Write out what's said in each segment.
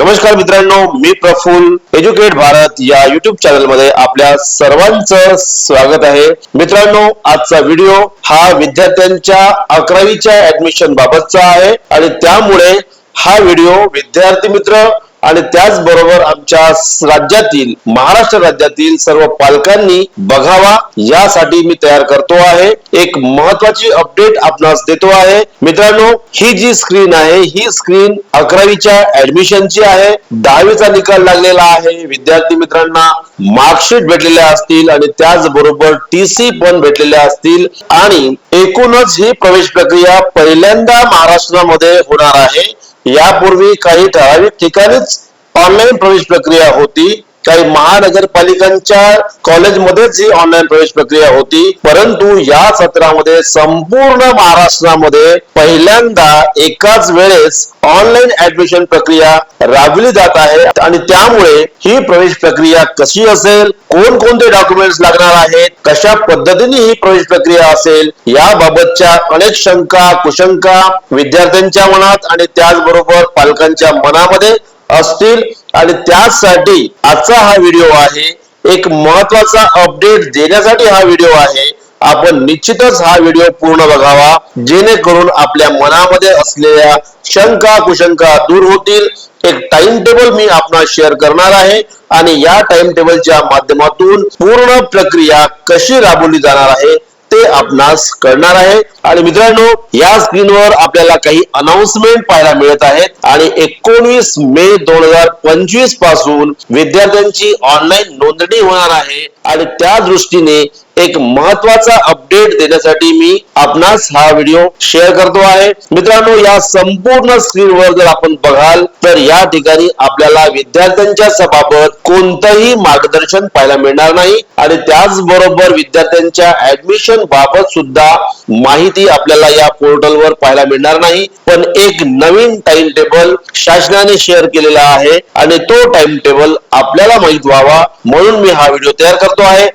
नमस्कार मित्रांनो मी प्रफुल एज्युकेट भारत या युट्यूब चॅनलमध्ये आपल्या सर्वांचं स्वागत आहे. मित्रांनो आजचा व्हिडिओ हा विद्यार्थ्यांच्या अकरावीच्या ऍडमिशन बाबतचा आहे आणि त्यामुळे हा व्हिडिओ विद्यार्थी मित्र आणि त्याचबरोबर आमच्या राज्यातील महाराष्ट्र राज्यातील सर्व पालकांनी बघावा यासाठी मी तयार करतो आहे. एक महत्वाची अपडेट आपणास देतो आहे. मित्रांनो ही जी स्क्रीन आहे ही स्क्रीन अकरावीच्या ऍडमिशनची आहे. दहावीचा निकाल लागलेला आहे. विद्यार्थी मित्रांना मार्कशीट भेटलेल्या असतील आणि त्याचबरोबर टी सी पण भेटलेल्या असतील. आणि एकूणच ही प्रवेश प्रक्रिया पहिल्यांदा महाराष्ट्रामध्ये होणार आहे. यापूर्वी काही ठराविक ठिकाणीच ऑनलाईन प्रवेश प्रक्रिया होती. काही महानगरपालिकांच्या कॉलेजमध्येच ही ऑनलाईन प्रवेश प्रक्रिया होती. परंतु या सत्रामध्ये संपूर्ण महाराष्ट्रामध्ये पहिल्यांदा एकाच वेळेस ऑनलाईन ऍडमिशन प्रक्रिया राबविली जात आहे आणि त्यामुळे ही प्रवेश प्रक्रिया कशी असेल कोणकोणते डॉक्युमेंट्स लागणार आहेत कशा पद्धतीने ही प्रवेश प्रक्रिया असेल याबाबतच्या अनेक शंका कुशंका विद्यार्थ्यांच्या मनात आणि त्याचबरोबर पालकांच्या मनामध्ये असतील. आणि त्यासाठी आजचा हा व्हिडिओ आहे. एक महत्त्वाचा अपडेट देण्यासाठी हा व्हिडिओ आहे. आपण निश्चितच हा व्हिडिओ पूर्ण बघावा. जेणेकरून आपल्या मनामध्ये असलेल्या शंका कुशंका दूर होतील. एक टाइम टेबल मी आपणास शेअर करणार आहे. आणि या टाइम टेबलच्या माध्यमातून पूर्ण प्रक्रिया कशी राबवली जाणार आहे ते आपणास कळणार आहे. आणि मित्रांनो या स्क्रीनवर आपल्याला काही अनाउन्समेंट पाहायला मिळत आहेत. आणि एकोणीस मे दोन हजार पंचवीसपासून विद्यार्थ्यांची ऑनलाईन नोंदणी होणार आहे. आणि त्या दृष्टीने एक महत्त्वाचा अपडेट देण्यासाठी मी आपणास हा व्हिडिओ शेअर करतो आहे. मित्रांनो या संपूर्ण स्क्रीनवर जर आपण बघाल तर या ठिकाणी आपल्याला विद्यार्थ्यांच्या सभाबत कोणतंही मार्गदर्शन पाहायला मिळणार नाही. आणि त्याचबरोबर विद्यार्थ्यांच्या ऍडमिशन बाबत सुद्धा माहिती आपल्याला या पोर्टलवर पाहायला मिळणार नाही. पण एक नवीन टाइम टेबल शासनाने शेअर केलेला आहे. आणि तो टाइम टेबल आपल्याला माहीत व्हावा म्हणून मी हा व्हिडिओ तयार करतो आहे.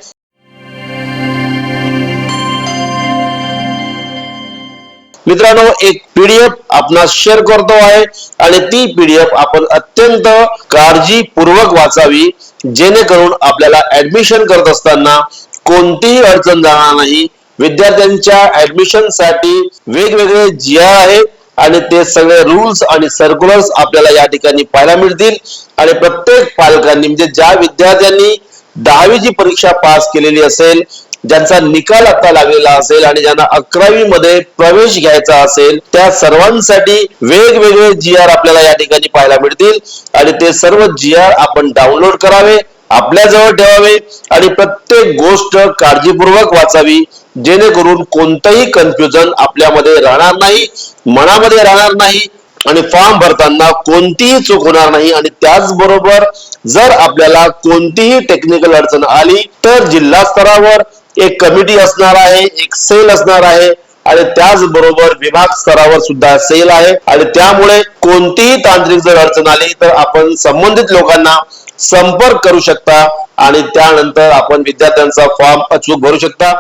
मित्रांनो एक पीडीएफ आपणास शेअर करतो आहे आणि ती पीडीएफ आपण अत्यंत काळजीपूर्वक वाचावी जेणेकरून आपल्याला ऍडमिशन करत असताना कोणतीही अडचण जाणार नाही. विद्यार्थ्यांच्या ऍडमिशनसाठी वेगवेगळे जी आर आहे आणि ते सगळे रूल्स आणि सर्क्युलर्स आपल्याला या ठिकाणी पाहायला मिळतील. आणि प्रत्येक पालकांनी म्हणजे ज्या विद्यार्थ्यांनी दहावीची परीक्षा पास केलेली असेल ज्यांचा निकाल आता लागलेला असेल आणि ज्यांना अकरावी मध्ये प्रवेश घ्यायचा असेल त्या सर्वांसाठी वेगवेगळे जी आर आपल्याला या ठिकाणी पाहायला मिळतील. आणि ते सर्व जी आर आपण डाउनलोड करावे आपल्या जवळ ठेवावे आणि प्रत्येक गोष्ट काळजीपूर्वक वाचावी जेणेकरून कोणतंही कन्फ्युजन आपल्यामध्ये राहणार नाही मनामध्ये राहणार नाही आणि फॉर्म भरताना कोणतीही चूक होणार नाही. आणि त्याचबरोबर जर आपल्याला कोणतीही टेक्निकल अडचण आली तर जिल्हा स्तरावर एक कमिटी असणार आहे एक सेल असणार आहे आणि त्याचबरोबर विभाग स्तरावर सुद्धा सेल आहे. आणि त्यामुळे कोणतीही तांत्रिक जर अडचण आली तर आपण संबंधित लोकांना संपर्क करू शकता आणि त्यानंतर आपण विद्यार्थ्यांचा फॉर्म अचूक भरू शकता.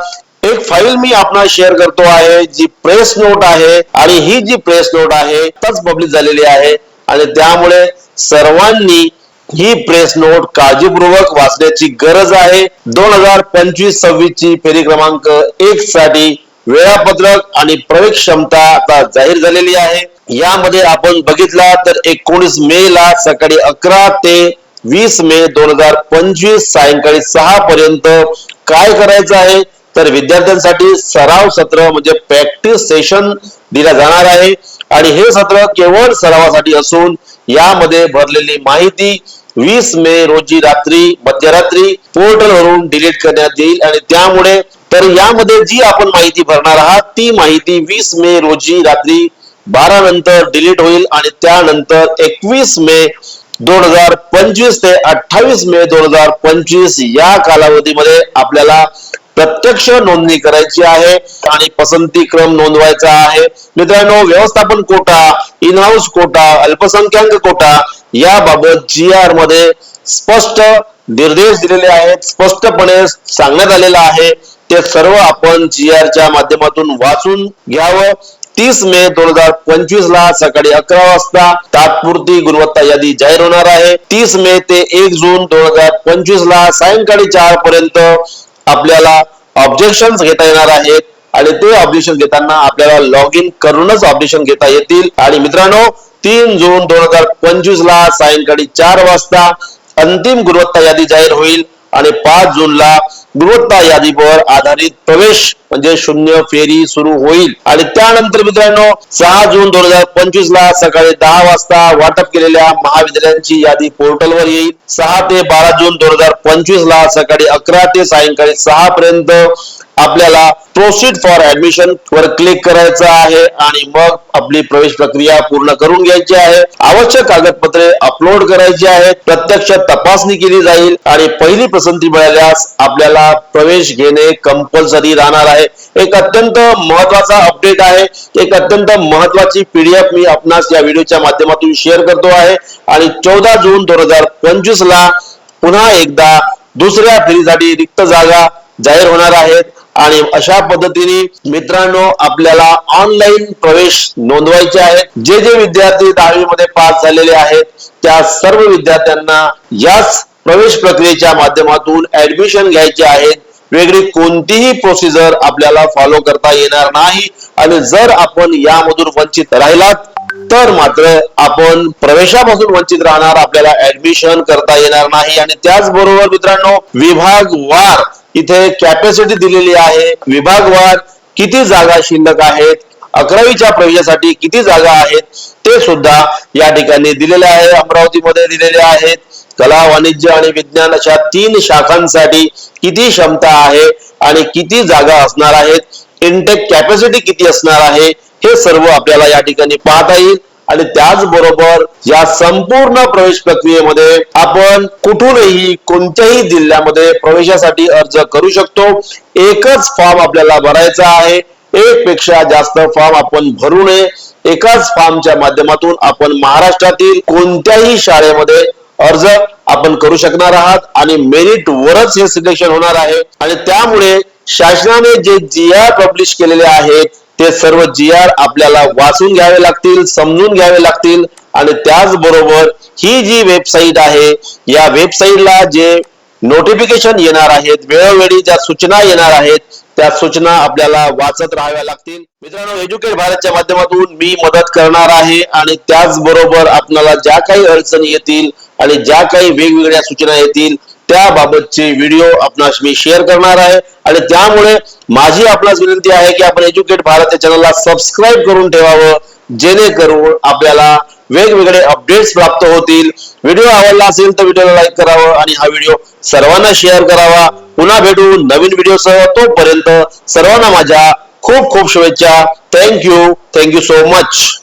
एक फाईल मी आपणास शेअर करतो आहे जी प्रेस नोट आहे आणि ही जी प्रेस नोट आहे तच पब्लिक झालेली आहे. आणि त्यामुळे सर्वांनी ही प्रेस नोट काळजीपूर्वक वाचण्याची गरज आहे. दोन हजार पंचवीस सव्वीस ची फेरी क्रमांक एक साठी वेळापत्रक आणि प्रवेश क्षमता आता जाहीर झालेली आहे. यामध्ये आपण बघितला तर एकोणीस मे ला सकाळी अकरा ते वीस मे दोन हजार पंचवीस सायंकाळी सहा पर्यंत काय करायचं आहे? तर विद्यार्थ्यांसाठी सराव सत्र म्हणजे प्रॅक्टिस सेशन दिला जाणार आहे. आणि हे सत्र केवळ सरावासाठी असून यामध्ये भरलेली माहिती वीस मे रोजी रात्री मध्यरात्री पोर्टल वरून डिलीट करण्यात येईल. आणि त्यामुळे तर यामध्ये जी आपण माहिती भरणार आहात ती माहिती वीस मे रोजी रात्री बारा नंतर डिलीट होईल आणि त्यानंतर एकवीस मे दोन हजार पंचवीस ते अठ्ठावीस मे दोन हजार पंचवीस या कालावधीमध्ये आपल्याला प्रत्यक्ष नोंदणी करायची आहे आणि पसंती क्रम नोंदवायचा आहे. मित्रांनो व्यवस्थापन कोटा इनहाऊस कोटा अल्पसंख्याक कोटा याबाबत जी आरमध्ये स्पष्ट निर्देश दिलेले आहेत. स्पष्टपणे सांगण्यात आलेलं आहे. ते सर्व आपण जी आरच्या माध्यमातून वाचून घ्यावं. तीस मे दोन हजार पंचवीस ला सकाळी अकरा वाजता तात्पुरती गुणवत्ता यादी जाहीर होणार आहे. तीस मे ते एक जून दोन हजार पंचवीस ला सायंकाळी चार पर्यंत आपल्याला ऑब्जेक्शन घेता येणार आहेत आणि ते ऑब्जेक्शन घेताना आपल्याला लॉग इन करूनच ऑब्जेक्शन घेता येतील. आणि मित्रांनो तीन जून दोन हजार पंचवीस ला सायंकाळी चार वाजता अंतिम गुणवत्ता यादी जाहीर होईल. आणि पाच जूनला गुणवत्ता यादीवर आधारित प्रवेश म्हणजे शून्य फेरी सुरू होईल. आणि त्यानंतर मित्रांनो सहा जून दोन हजार पंचवीस ला सकाळी दहा वाजता वाटप केलेल्या महाविद्यालयांची यादी पोर्टलवर येईल. सहा ते बारा जून दोन हजार पंचवीस ला सकाळी अकरा ते सायंकाळी सहा पर्यंत आपल्याला प्रोसीड फॉर ऍडमिशन वर क्लिक करायचं आहे आणि मग आपली प्रवेश प्रक्रिया पूर्ण करून घ्यायची आहे. आवश्यक कागदपत्रे अपलोड करायची आहेत प्रत्यक्ष तपासणी केली जाईल आणि पहिली पसंती मिळाल्यास आपल्याला प्रवेश घेणे कंपल्सरी राहणार आहे. एक अत्यंत महत्त्वाचा अपडेट आहे. एक अत्यंत महत्वाची पीडीएफ मी आपणास या व्हिडिओच्या माध्यमातून शेअर करतो आहे. आणि चौदा जून दोन हजार पंचवीस ला पुन्हा एकदा दुसऱ्या फेरीसाठी रिक्त जागा जाहीर होणार आहेत. आणि अशा पद्धतीने मित्रांनो आपल्याला ऑनलाईन प्रवेश नोंदवायचे आहेत. जे जे विद्यार्थी दहावीमध्ये पास झालेले आहेत त्या सर्व विद्यार्थ्यांना याच प्रवेश प्रक्रियेच्या माध्यमातून ऍडमिशन घ्यायचे आहेत. वेगळी कोणतीही प्रोसिजर आपल्याला फॉलो करता येणार नाही. आणि जर आपण यामधून वंचित राहिलात तर मात्र आपण प्रवेशापासून वंचित राहणार आपल्याला ऍडमिशन करता येणार नाही. आणि त्याचबरोबर मित्रांनो विभाग वार इथे कॅपॅसिटी दिलेली आहे. विभाग वार किती जागा शिल्लक आहेत? अकरावीच्या प्रवेशासाठी किती जागा आहेत? ते सुद्धा या ठिकाणी दिलेले आहे. अमरावतीमध्ये दिलेले आहेत. कला वाणिज्य आणि विज्ञान अशा तीन शाखांसाठी किती क्षमता आहे आणि किती जागा असणार आहेत? इनटेक कॅपॅसिटी किती असणार आहे हे सर्व आपल्याला या ठिकाणी पाहता येईल. आणि त्याचबरोबर या संपूर्ण प्रवेश प्रक्रियेमध्ये आपण कुठूनही कोणत्याही जिल्ह्यामध्ये प्रवेशासाठी अर्ज करू शकतो. एकच फॉर्म आपल्याला भरायचा आहे. एक पेक्षा जास्त फॉर्म आपण भरू नये. एकाच फॉर्मच्या माध्यमातून आपण महाराष्ट्रातील कोणत्याही शाळेमध्ये अर्ज आपण करू शकणार आहात. आणि मेरिट वरच हे सिलेक्शन होणार आहे. आणि त्यामुळे शासनाने जे जी आर पब्लिश केलेले आहेत ते सर्व जी आर आपल्याला वाचून घ्यावे लागतील समजून घ्यावे लागतील आणि त्याचबरोबर ही जी वेबसाईट आहे या वेबसाईटला जे नोटिफिकेशन येणार आहेत वेळोवेळी ज्या सूचना येणार आहेत त्या सूचना आपल्याला वाचत राहाव्या लागतील. मित्रांनो एज्युकेट भारतच्या माध्यमातून मी मदत करणार आहे आणि त्याचबरोबर आपल्याला ज्या काही अडचणी येतील आणि ज्या काही वेगवेगळ्या सूचना येतील त्याबाबतचे व्हिडिओ आपणास मी शेअर करणार आहे. आणि त्यामुळे माझी आपणास विनंती आहे की आपण एज्युकेट भारत या चॅनलला सबस्क्राईब करून ठेवावं जेणेकरून आपल्याला वेगवेगळे अपडेट्स प्राप्त होतील. व्हिडिओ आवडला असेल तर व्हिडिओला लाईक करावं आणि हा व्हिडिओ सर्वांना शेअर करावा. पुन्हा भेटू नवीन व्हिडिओसह. तोपर्यंत सर्वांना माझ्या खूप खूप शुभेच्छा. Thank you thank you so much